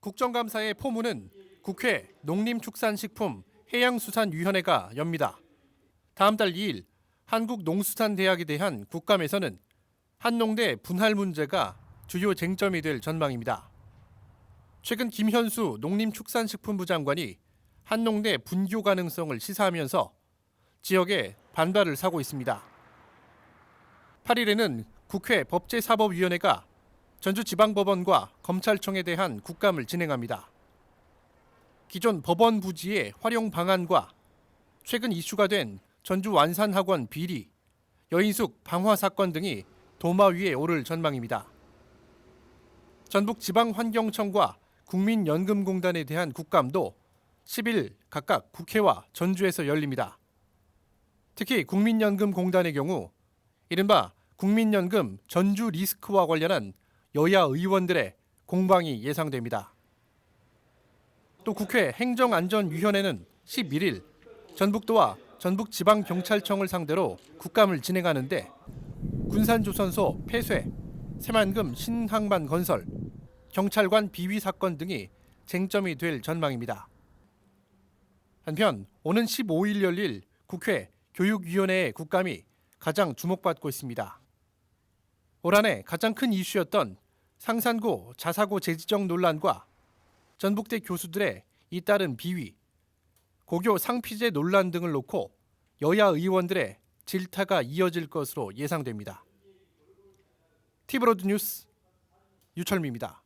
국정감사의 포문은 국회 농림축산식품 해양수산위원회가 엽니다. 다음 달 2일 한국농수산대학에 대한 국감에서는 한농대 분할 문제가 주요 쟁점이 될 전망입니다. 최근 김현수 농림축산식품부 장관이 한농대 분교 가능성을 시사하면서 지역에 반발을 사고 있습니다. 8일에는 국회 법제사법위원회가 전주지방법원과 검찰청에 대한 국감을 진행합니다. 기존 법원 부지의 활용 방안과 최근 이슈가 된 전주 완산학원 비리, 여인숙 방화 사건 등이 도마 위에 오를 전망입니다. 전북지방환경청과 국민연금공단에 대한 국감도 10일 각각 국회와 전주에서 열립니다. 특히 국민연금공단의 경우 이른바 국민연금 전주 리스크와 관련한 여야 의원들의 공방이 예상됩니다. 또 국회 행정안전위원회는 11일 전북도와 전북지방경찰청을 상대로 국감을 진행하는데 군산조선소 폐쇄, 새만금 신항만 건설, 경찰관 비위 사건 등이 쟁점이 될 전망입니다. 한편 오는 15일 열릴 국회 교육위원회의 국감이 가장 주목받고 있습니다. 올 한해 가장 큰 이슈였던 상산고 자사고 재지정 논란과 전북대 교수들의 잇따른 비위, 고교 상피제 논란 등을 놓고 여야 의원들의 질타가 이어질 것으로 예상됩니다. 티브로드 뉴스 유철미입니다.